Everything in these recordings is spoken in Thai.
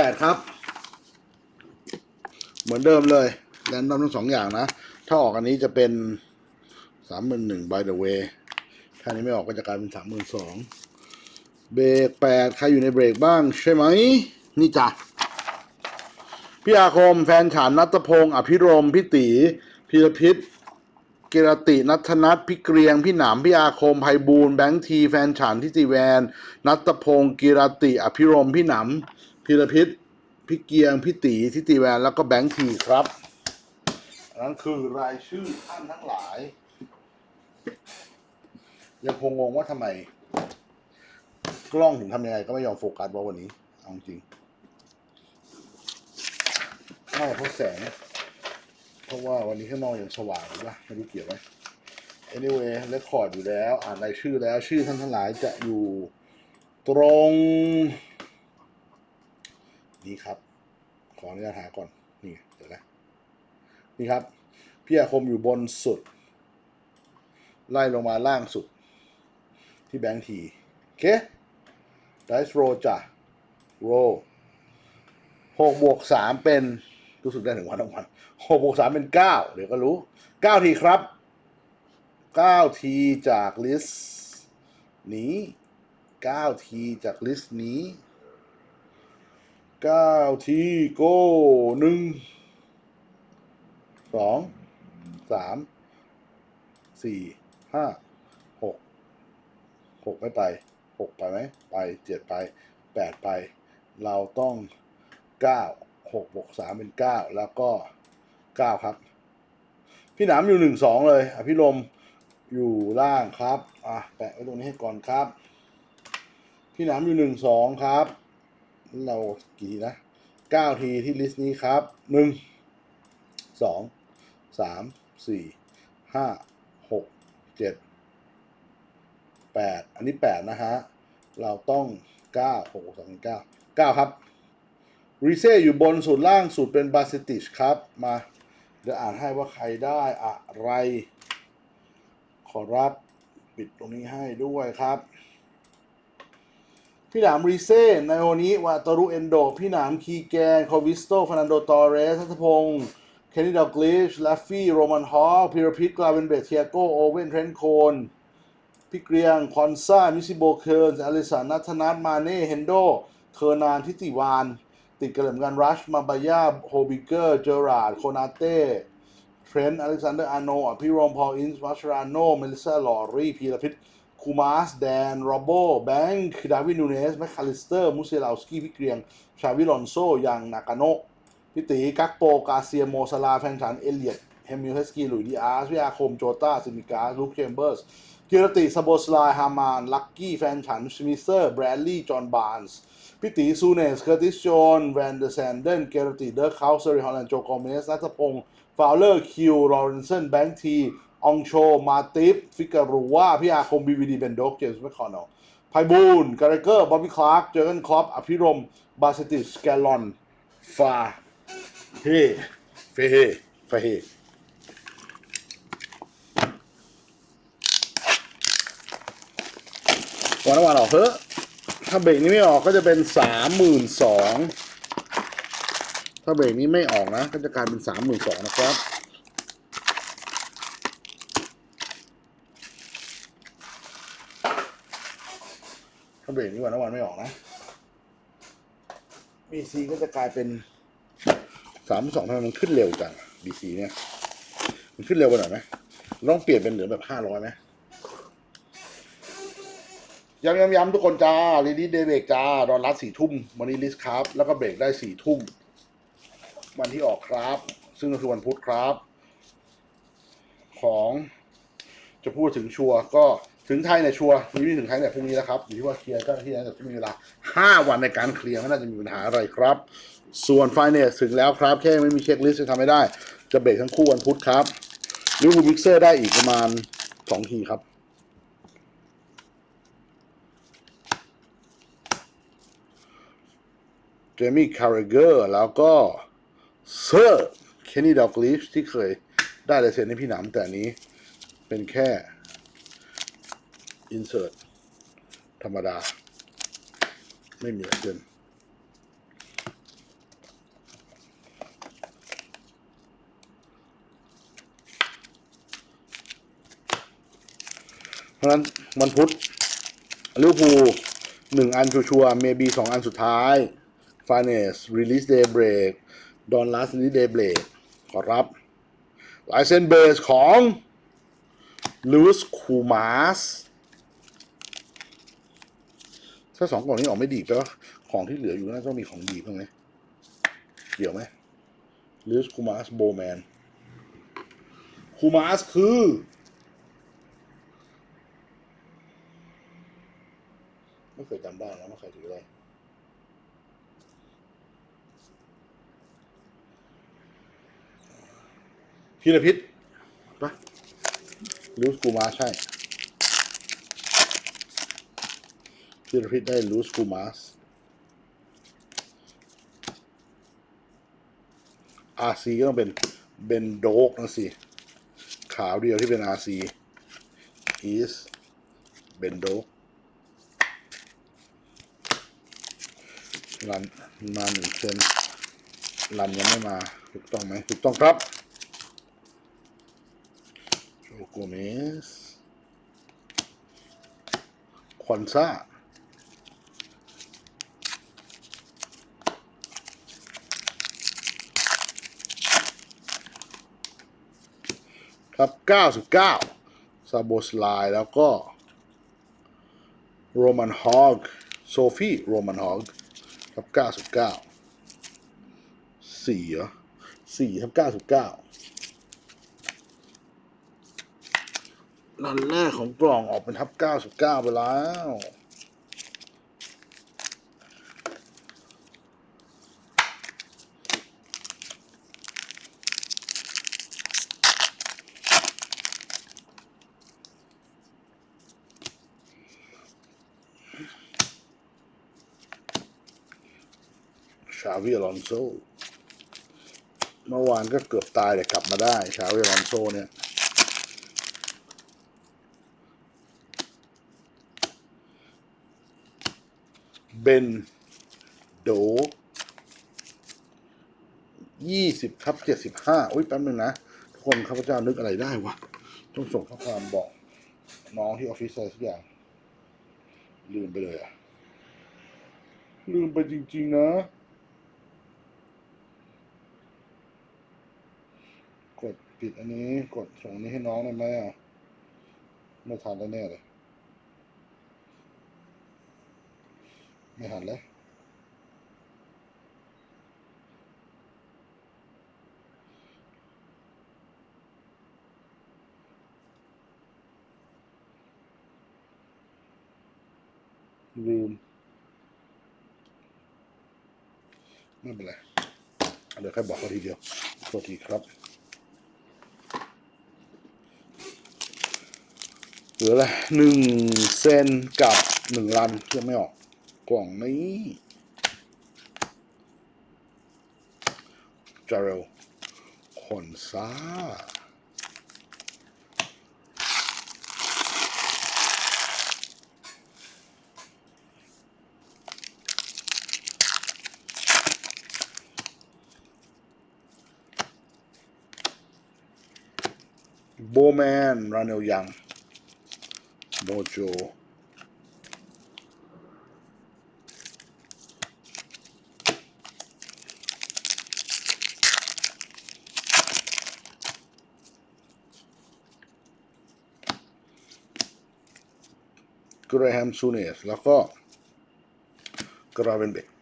แปดครับ เหมือนเดิมเลยแรนดอมทั้งสองอย่างนะ ถ้าออกอันนี้จะเป็นสามหมื่นหนึ่ง by the way ถ้านี้ไม่ออกก็จะกลายเป็นสามหมื่นสองเบรกแปดใครอยู่ในเบรกบ้างใช่ไหม นี่จ้ะพี่อาคมแฟนฉันนัตพงศ์อภิรมพี่ตีพีรพิษกิรตินัทนัทพี่เกรียง พี่หนามพี่อาคมไพบูลแบงค์ที แฟนฉันทิติแวน นัตพงศ์กิรติ อภิรมพี่หนาม พีรพิษพี่เกียงพี่ตีทิติแวนแล้วก็แบงค์ทีครับนั้นคือรายชื่อท่านทั้งหลาย ยังคงงงว่าทำไม กล้องถึงทำยังไงก็ไม่ยอมโฟกัสว่าวันนี้ เอาจริงน่าเพราะแสงเพราะว่าวันนี้ข้างนอกยังสว่างหรือว่าไม่รู้เกี่ยวไหม anyway เรคคอร์ดอยู่แล้ว อ่านรายชื่อแล้วชื่อท่านทั้งหลายจะอยู่ตรง นี่ครับ ขออนุญาตหาก่อน นี่ เดี๋ยวนะ นี่ครับ พี่อาคมอยู่บนสุด ไล่ลงมาล่างสุด ที่แบงค์ที โอเค dice roll จ้ะ roll หกบวกสามเป็นรู้สึกได้ถึงวันทั้งวันหกบวกสามเป็นเก้าเดี๋ยวก็รู้เก้าทีครับเก้าทีจากลิสต์นี้เก้าทีจากลิสต์นี้ เก้าทีโก้หนึ่งสองสามสี่ห้าหกหกไม่ไปหกไปไหมไปเจ็ดไปแปดไป เราต้องเก้าหกบวกสามเป็นเก้าแล้วก็เก้าครับ พี่หนามอยู่หนึ่งสองเลยอภิรมอยู่ล่างครับ อะ แปะไว้ตรงนี้ให้ก่อนครับ พี่หนามอยู่หนึ่งสองครับ เรากี่นะเก้าทีที่ลิสต์นี้ครับหนึ่งสองสามสี่ห้าหกเจ็ดแปดอันนี้แปดนะฮะ เราต้องเก้าหกสองเก้าเก้าครับรีเซ่อยู่บนสุดล่างสุดเป็นบาสติชครับ มา เดี๋ยวอ่านให้ว่าใครได้อะไร ขอรับ ปิดตรงนี้ให้ด้วยครับ พี่หนามรีเซ่ไนโอนิวาตารุเอนโด พี่หนามคีแกนคอวิสโตฟานันโดตอเรสทัตพงศ์เคนนี่ดอกลิชลาฟฟี่โรมันฮอลพิรพิทกลาเวนเบตเทียโกโอเวนเทรนโคนพี่เกรียงคอนซ่ามิซิโบเคิร์นอลิสันนัทนัทมาเน่เฮนโดเทอร์นานทิติวาน ติดกระเหล่ำกันรัชมาบายาโฮบิเกอร์ เจอราร์ดโคนาเต้เทรนต์อเล็กซานเดอร์อาโนอภิรมพอลอินส์มัชราโนเมลิซาลอรี่พีรพิษ คูมาส แดน โรโบ แบงค์ดาวินนูเนส แมคคาลิสเตอร์ มุเซลาสกี้ พี่เกรียง ชาวิลอนโซ ยังนากาโนพี่ตีกักโป กาเซีย โมซาลา แฟนฉัน เอเลียตเฮมิลเฮสกีหลุยดีอาร์สวิอาคม โจตาซิมิกาลูคเชมเบอร์สกิรติสโบสไลฮามาน ลักกี้ แฟนฉันสมิเซอร์ แบรดลีย์ จอห์น บาร์นส์พิติซูเนส เคอร์ติสโจนแวนเดอร์แซนเดนเกรติเดอร์คาส์เซอริฮอลแลนด์โจโกเมสนัทพงศ์ฟาวเลอร์ คิวลอเรนเซนแบงค์ที องโช มาติฟฟิการูวาพี่อาคมบีวีดีเบนโดกเจมส์แมคคอนเนลไพบูลกาเรเกอร์บ๊อบบี้คลาร์ก เจอร์เกนคลอป อภิรมย์บาสติสแกลลอน ฟา เฮ เฟเฮฟาเฮวันละวันออกเถอะถ้าเบรกนี้ไม่ออกก็จะเป็นสามหมื่นสองถ้าเบรกนี้ไม่ออกนะ ก็จะกลายเป็นสามหมื่นสองนะครับ ถ้าเบรกนี้วันละวันไม่ออกนะ BC ก็จะกลายเป็นสามสองทำไมมันขึ้นเร็วจัง BC เนี่ย มันขึ้นเร็วไปหน่อยไหมต้องเปลี่ยนเป็นเหลือแบบห้าร้อยไหมย้ำย้ำย้ำทุกคนจ้าลีดีเดเบรกจ้าดอนรัดสี่ทุ่มวันนี้ลิสครับ แล้วก็เบรกได้สี่ทุ่ม วันที่ออกครับ ซึ่งก็คือวันพุธครับ ของจะพูดถึงชัวร์ก็ ถึงไทยเนี่ยชัวร์มีไม่ถึงไทยเนี่ยพรุ่งนี้แล้วครับอยู่ที่ว่าเคลียร์เจ้าหน้าที่นั้นจะมีเวลาห้าวันในการเคลียร์ไม่น่าจะมีปัญหาอะไรครับ ส่วนไฟเนี่ยถึงแล้วครับ แค่ไม่มีเช็คลิสต์จะทำไม่ได้ จะเบรกทั้งคู่วันพุธครับลิเวอร์พูลมิกเซอร์ได้อีกประมาณสองทีครับเจมี่คาร์เรเกอร์แล้วก็เซอร์เคนนี่ดอกลิชที่เคยได้ลายเซ็นให้พี่หนำแต่นี้เป็นแค่ อินเสิร์ตธรรมดา ไม่มีอะไรเกินเพราะนั้นวันพุธลิวพูหนึ่งอันชัวร์เมบีสองอันสุดท้ายฟานเนสรีลิสเดย์เบรกดอนลาสรีลิเดย์เบรกขอรับลายเส้นเบสของลูสคูมาส ถ้าสองกล่องนี้ออกไม่ดีแปลว่าของที่เหลืออยู่น่าจะต้องมีของดีบ้างไหมเดี๋ยวไหมลูสคูมาสโบแมนคูมาสคือไม่เคยจำได้นะว่าใครถืออะไรพีรพิษปะลูสกูมาใช่ พีรพิษได้ลูสกูมาสอาซีก็ต้องเป็นเบนโดกนะสิ ขาวเดียวที่เป็นอาซีอีสเบนโดกรันมาหนึ่งเซนรันยังไม่มา ถูกต้องไหมถูกต้องครับโจโกเมสควันซ่า ครับ99ซาโบสไลแล้วก็โรมันฮอกโซฟีโรมันฮอกทับเก้าสิบเก้าสี่เหรอสี่ทับเก้าสิบเก้ารันแรกของกล่องออกเป็นทับเก้าสิบเก้าไปแล้ว ชา วิอลอนโซเมื่อวานก็เกือบตายแต่กลับมาได้ชาวิอลอนโซเนี่ยเบนโดยี่สิบทับเจ็ดสิบห้าอุ้ยแป๊บนึงนะ ทุกคนข้าพเจ้านึกอะไรได้วะ ต้องส่งข้อความบอกน้องที่ออฟฟิศอะไรสักอย่าง ลืมไปเลยอะลืมไปจริง ๆ นะ กด ปิดอันนี้กดส่งนี้ให้น้องได้ไหมอะ ไม่ทันแล้วแน่เลย ไม่ทันแล้วลืมไม่เป็นไร เดี๋ยวแค่บอกเขาทีเดียวโทษทีครับ หลืออะไรหนึ่งเซนกับหนึ่งรันยังไม่ออกกล่องนี้จาเรลคอนซาโบแมนราเนลยัง โมโจกรแฮมซูเนสแล้วก็กราเวนเบก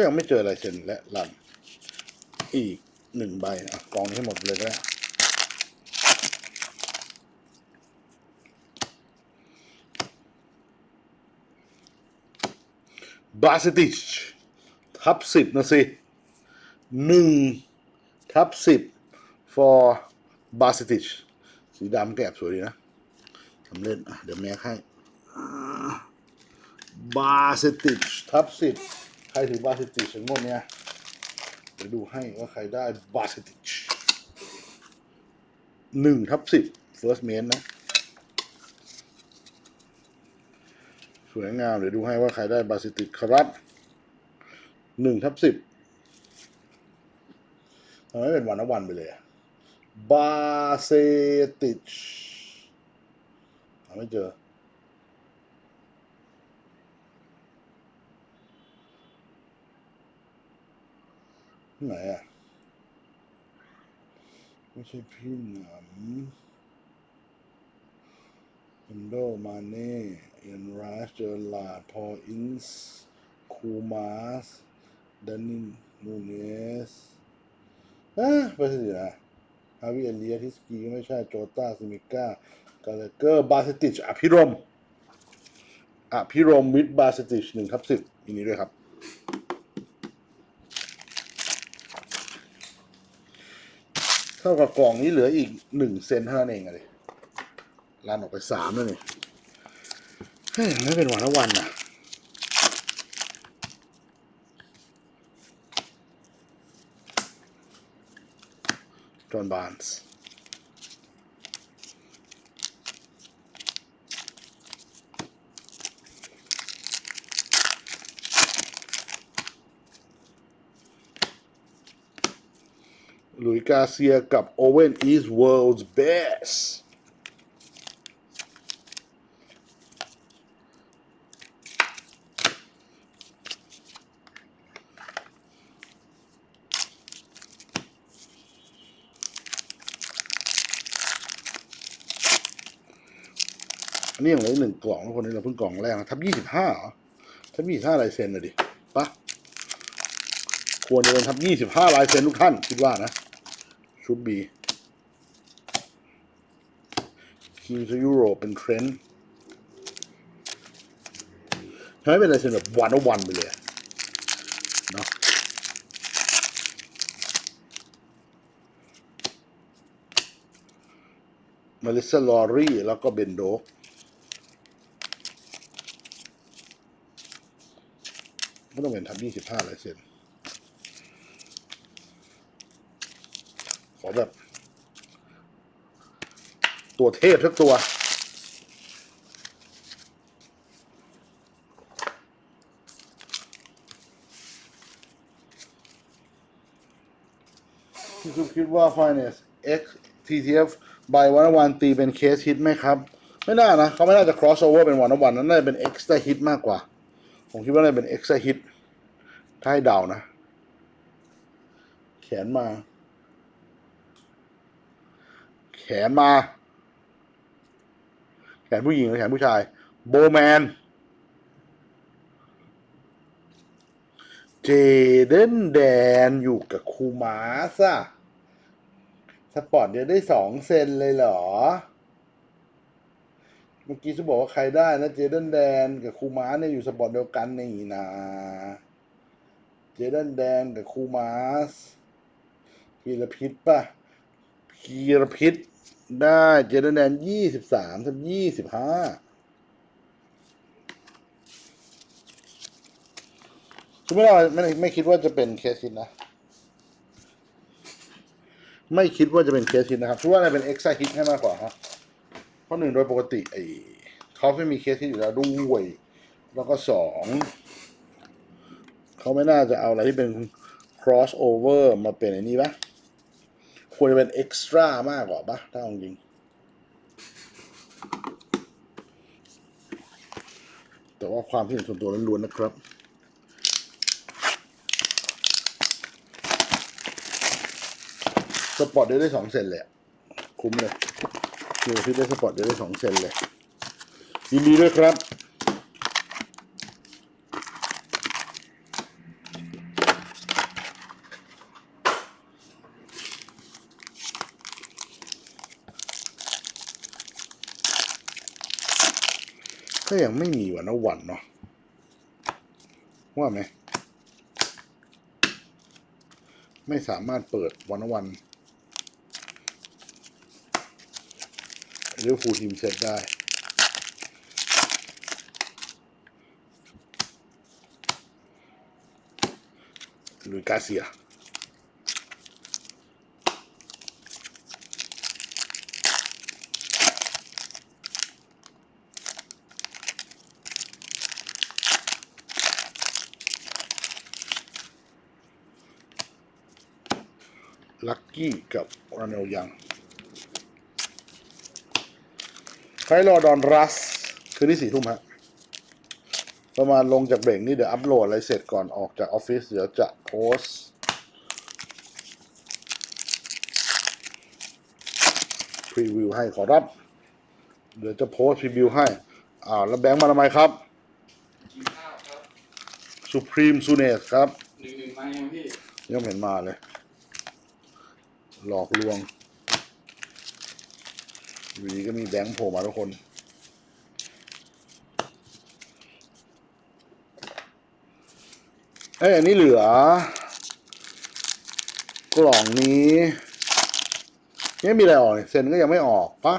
ก็ยังไม่เจอลายเซ็นและลัน อีกหนึ่งใบอะกองนี้ให้หมดเลยก็ได้บาสติชทับสิบนะสิหนึ่งทับสิบ for บาสติชสีดำแกบสวยดีนะสำเร็จอะเดี๋ยวแม่ให้บาสติชทับสิบ ใครถือบาสติชงหมดเนี่ยเดี๋ยวดูให้ว่าใครได้บาสติชหนึ่งทับสิบ first main นะ สวยงาม เดี๋ยวดูให้ว่าใครได้บาสติชครับหนึ่งทับสิบทำไมเป็นวันละวันไปเลยบาเซติชหาไม่เจอ ไหนอะ ไม่ใช่พี่หนำอินโดมาเน่เอ็นราสเจอร์ลาพออินส์คูมาสดานินนูเนสอะไปสินะฮาวิเอเลียทิสกีก็ไม่ใช่ โจต้าซิมิก้ากาเลเกอร์ บาสติชอภิรมอภิรมย์วิทบาสติชหนึ่งทับสิบมีนี้ด้วยครับ เท่ากับกล่องนี้เหลืออีกหนึ่งเซนเท่านั้นเองเลยลันออกไปสามแล้วนี่เฮ้ยไม่เป็นวันละวันนะจอห์นบาร์นส์ หลุยกาเซียกับโอเวนอีส world's best อันนี้อย่างไรหนึ่งกล่องคนนี้เราเพิ่งกล่องแรกนะทับยี่สิบห้าเหรอทับยี่สิบห้าลายเซ็นเลยดิปะควรจะเป็นทับยี่สิบห้าลายเซ็นทุกท่าน คิดว่านะ ชุดบีคิงส์ยุโรปเป็นเทรนด์ทำให้เป็นลายเซ็นแบบวันอวันไปเลยเนาะมาริซาลอรี่ แล้วก็เบนโดกก็ต้องเป็นทับยี่สิบห้าลายเซ็น ขอแบบ ตัวเทพสักตัว พี่ซุปคิดว่า Finance X TTF ใบวันวันตีเป็นเคสฮิตไหมครับ ไม่น่านะ เขาไม่น่าจะ crossover เป็นวันวันนั้นน่าจะเป็น extra hit มากกว่า ผมคิดว่าน่าจะเป็น extra hit ถ้าให้เดานะ แขนมา นมา แขนผู้หญิงหรือแขนผู้ชาย โบแมน เจเดนแดนอยู่กับคูมาสอะสปอร์ตเดียวได้สองเซนเลยเหรอ เมื่อกี้จะบอกว่าใครได้นะเจเดนแดนกับคูมาเนี่ยอยู่สปอร์ตเดียวกันนี่นะ เจเดนแดนกับคูมาสพีรพิษป่ะพีรพิษ ได้เจดนแดนยี่สิบสามทับยี่สิบห้าคือไม่ได้ไม่ไม่คิดว่าจะเป็นเคสซินนะ ไม่คิดว่าจะเป็นเคสฮิตนะครับคิดว่าน่าจะเป็นเอ็กซ์ไซฮิตให้มากกว่าฮะเพราะหนึ่งโดยปกติไอ้เขาไม่มีเคสฮิตอยู่แล้วด้วย แล้วก็สองเขาไม่น่าจะเอาอะไรที่เป็น cross over มาเป็นไอ้นี่ปะ ควรจะเป็น extra มากกว่าปะถ้าเอาจริงแต่ว่าความที่เห็นส่วนตัวล้วนๆนะครับสปอร์ตได้ได้สองเซนเลยคุ้มเลยคือที่ได้สปอร์ตได้ได้สองเซนเลยยินดีด้วยครับ ก็ยังไม่มีวันละวันเนาะว่าไหม ไม่สามารถเปิดวันวันหรือฟูทีมเซตได้หรือกาเซีย ลักกี้กับราเนลยังใครรอดอนรัส คืนนี้สี่ทุ่มฮะ ประมาณลงจากเบรกนี่เดี๋ยวอัพโหลดอะไรเสร็จก่อนออกจากออฟฟิศเดี๋ยวจะโพสต์พรีวิวให้ขอรับ เดี๋ยวจะโพสต์พรีวิวให้ อ่าวแล้วแบงค์มาทำไมครับกินข้าวครับสุพรีมซูเนสครับหนึ่งหนึ่งมายังพี่ยังไม่เห็นมาเลย หลอกลวง อยู่ดีก็มีแบงค์โผล่มาทุกคน เอ้ยอันนี้เหลือ กล่องนี้ยังไม่มีอะไรออกเซ็นก็ยังไม่ออกปะ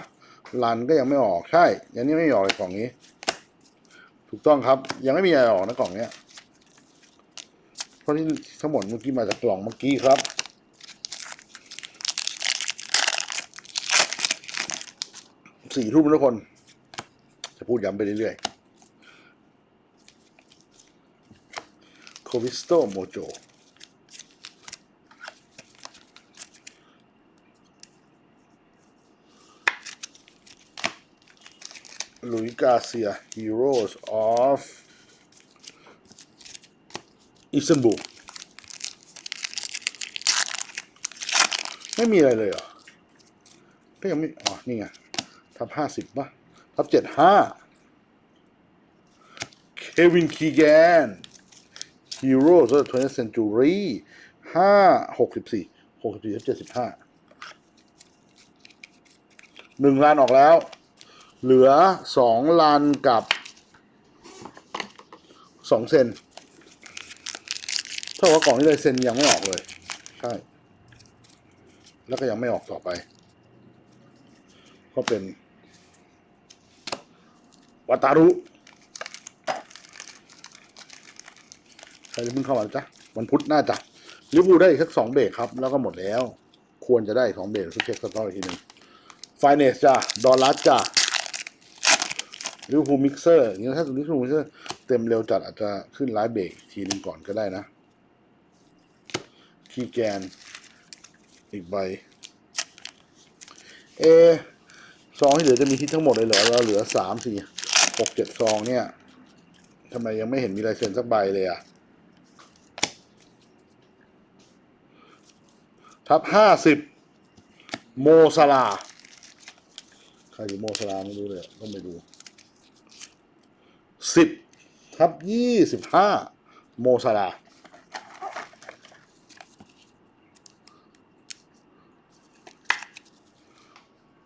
รันก็ยังไม่ออกใช่ยังนี้ไม่ออกเลยกล่องนี้ ถูกต้องครับ ยังไม่มีอะไรออกนะกล่องเนี้ยเพราะที่ทั้งหมดเมื่อกี้มาจากกล่องเมื่อกี้ครับ สี่ทุ่มทุกคน จะพูดย้ำไปเรื่อยๆโควิสโตโมโจลุยกาเซีย Heroes of อิสตันบูลไม่มีอะไรเลยเหรอก็ยังไม่ อ๋อ นี่ไง ทับห้าสิบป่ะ ทับเจ็ดห้าเควินคีแกนฮีโร่สำหรับ20 century ห้าหกสิบสี่หกสิบสี่ทับเจ็ดสิบห้าหนึ่งล้านออกแล้ว เหลือสองล้านกับสองเซนเท่ากับกล่องนี้เลยเซนยังไม่ออกเลย ใช่ แล้วก็ยังไม่ออกต่อไป ก็เป็น วัตารุใครจะเพิ่งเข้ามาจ๊ะวันพุธน่าจะลิเวอร์พูได้อีกสักสองเบรกครับ แล้วก็หมดแล้ว ควรจะได้สองเบรกซึ่งเช็คสต็อกอีกทีหนึ่งไฟเนสจ้ะดอลลาร์จ้ะลิเวอร์พูมิกเซอร์อย่างนี้ถ้าลิเวอร์พูมิกเซอร์เต็มเร็วจัดอาจจะขึ้นไลฟ์เบรกทีหนึงก่อนก็ได้นะคีแกน อีกใบเอะซองที่เหลือจะมีที่ทั้งหมดเลยเหรอเราเหลือสามสี่ กเจ็ดซองเนี่ยทำไมยังไม่เห็นมีลายเซ็นสักใบเลยอะทับห้าสิบโมซาลา ใครอยู่โมซาลาไม่รู้เลยต้องไปดูสิบทับยี่สิบห้าโมซาลา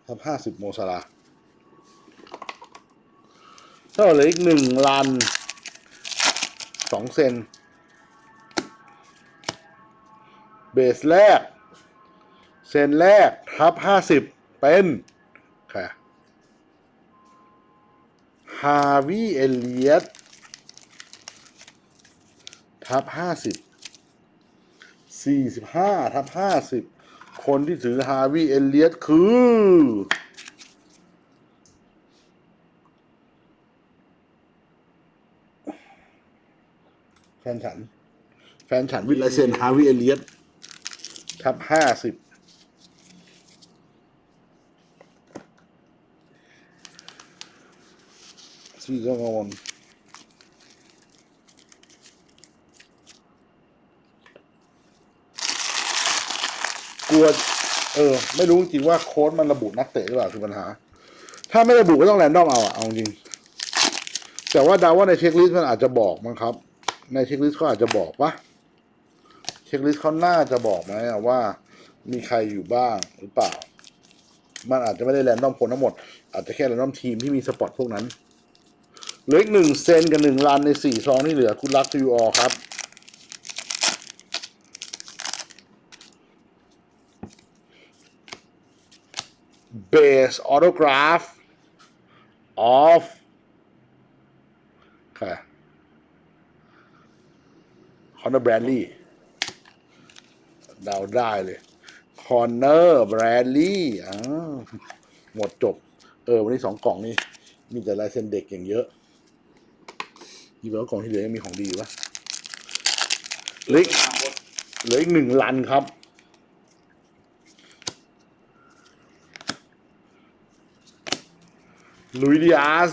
ทับห้าสิบโมซาลา ถ้าเหลืออีกหนึ่งลันสองเซนเบสแรก เซนแรกทับห้าสิบเป็นค่ะฮาวิเอเลียตทับห้าสิบสี่สิบห้าทับห้าสิบคนที่ถือฮาวิเอเลียตคือ ฟนฉัน แฟนฉันวิลลาเซนฮาวิเอเลียตทับห้าสิบสี่ก็งงกลัว เออ ไม่รู้จริงๆว่าโค้ดมันระบุนักเตะหรือเปล่าคือปัญหา ถ้าไม่ระบุก็ต้องแรนดอมเอาอะเอาจริง แต่ว่าเดาว่าในเช็คลิสต์มันอาจจะบอกมั้งครับ ในเช็คลิสต์เขาอาจจะบอกปะเช็คลิสต์เขาน่าจะบอกไหมว่า มีใครอยู่บ้างหรือเปล่า มันอาจจะไม่ได้แรนดอมคนทั้งหมด อาจจะแค่แรนดอมทีมที่มีสปอตพวกนั้นเหลืออีกหนึ่งเซนกับหนึ่งลันในสี่ซองที่เหลือคุณรักทูออครับ base autograph of ค่ะ คอนเนอร์แบรนลี่เดาได้เลยคอนเนอร์แบรนลี่หมดจบ เออ วันนี้สองกล่องนี่มีแต่ลายเซ็นเด็กอย่างเยอะยี่ห้อกล่องที่เหลือยังมีของดีวะเหลือเหลืออีกหนึ่งลันครับ ลุยดิอาส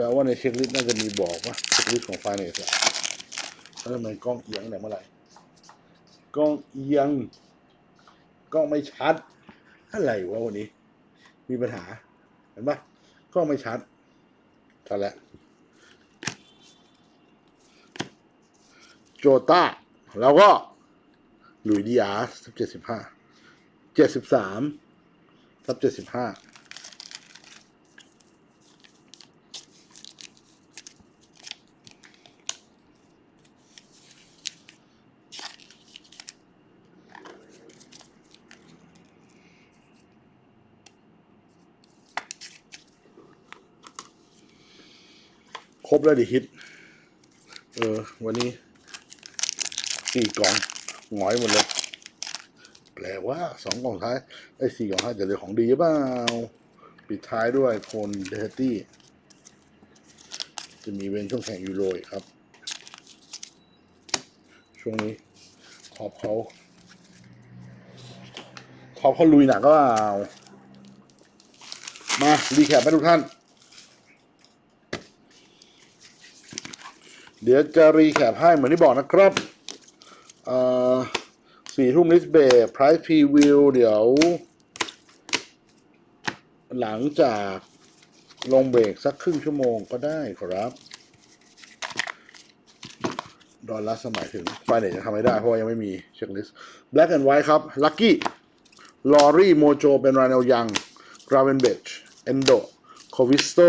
ดาว่าในเช็คลิสต์น่าจะมีบอกว่าเช็คลิสต์ของไฟเนสอะแล้วทำไมกล้องเอียงเนี่ยเมื่อไหร่กล้องเอียงกล้องไม่ชัด อะไรวะวันนี้ มีปัญหา เห็นปะกล้องไม่ชัดชัดแล้วโจต้า แล้วก็หลุยดิอาสับเจ็ดสิบห้าเจ็ดสิบสามทับเจ็ดสิบห้า ครบแล้วดิฮิต เออ วันนี้สี่กล่องหงอยหมดเลย แปลว่าสองกล่องท้ายไอ้สี่กล่องท้ายจะเหลือของดีรือเปล่าปิดท้ายด้วยโคนเดอร์ตี้จะมีเว้นช่วงแข่งยูโรอีกครับ ช่วงนี้ท็อปเขาท็อปเขาลุยหนักก็เปล่ามา รีแคปให้ทุกท่าน เดี๋ยวจะรีแคปให้เหมือนที่บอกนะครับสี่ทุ่มลิสเบย์ไพรส์พรีวิวเดี๋ยว หลังจากลงเบรกสักครึ่งชั่วโมงก็ได้ครับ ดอลลาร์สมัยถึงไฟไหนจะทำไม่ได้เพราะยังไม่มีเช็คลิสต์ Black and White ครับ Lucky ลอรี่โมโจเป็นรานลยังกราเวนเบชเอนโด โควิสโต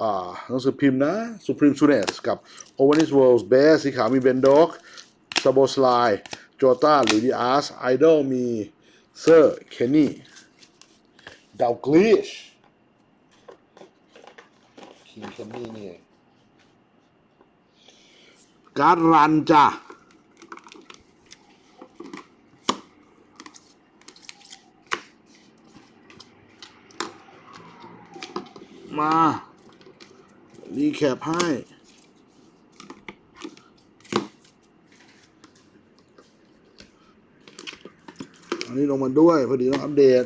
อ่าหนังสือพิมพ์นะ Supreme s u n e s กับ o v e n i s World's Best สีขาวมีเบนด็อกซาโบสไลโจต้าหรือดีอาร์สไอดอลมีเซอร์เคนนี่ดาวกลิชคิงเคนนี่นี่การรันจ้ะ มา รีแคปให้ อันนี้ลงมาด้วย พอดีต้องอัปเดต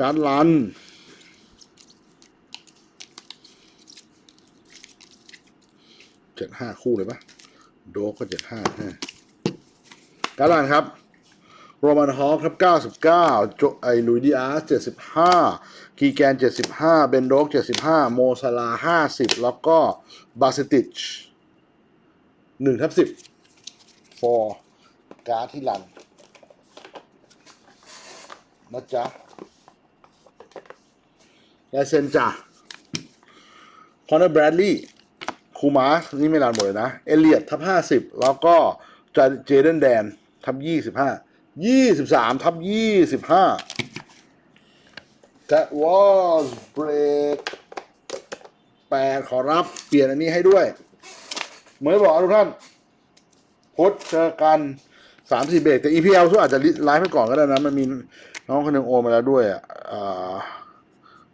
การดรันเจ็ดห้าคู่เลยปะโดกก็เจ็ดห้าการดรันครับ โรมันฮอฟครับ 99โจไอลุยดิอาร์75 กีแกน 75 เบนโดก 75 โมซาลา 50 แล้วก็บาสติช1ทับ10 for การ์ดที่รันนะจ๊ะลายเซ็นจ้ะคอนเนอร์แบรดลีย์คูมาสนี่ไม่รันหมดเลยนะ เอเลียตทับ 50 แล้วก็เจเดนแดนทับ 25 23ทับ25 That was break 8ขอรับเปลี่ยนอันนี้ให้ด้วย เหมือนบอกทุกท่านพุธเจอกันสามสี่เบรกแต่ EPL ช่วอาจจะไลฟ์ไปก่อนก็ได้นะ มันมีน้องคนหนึ่งโอนมาแล้วด้วยอะ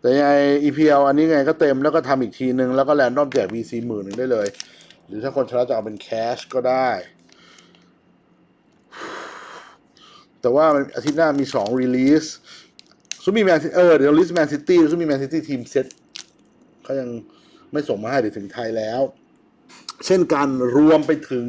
แต่ยังไง EPL อันนี้ไงก็เต็มแล้วก็ทำอีกทีนึง แล้วก็แรนดอมแจก VC หมื่นหนึ่งได้เลย หรือถ้าคนชนะจะเอาเป็นแคชก็ได้ แต่ว่าอาทิตย์หน้ามีสองรีลีสซูมีแมนเออเดี๋ยวลิสแมนซิตี้ซูมีแมนซิตี้ทีมเซ็ตเขายังไม่ส่งมาให้เดี๋ยวถึงไทยแล้ว เช่นการรวมไปถึง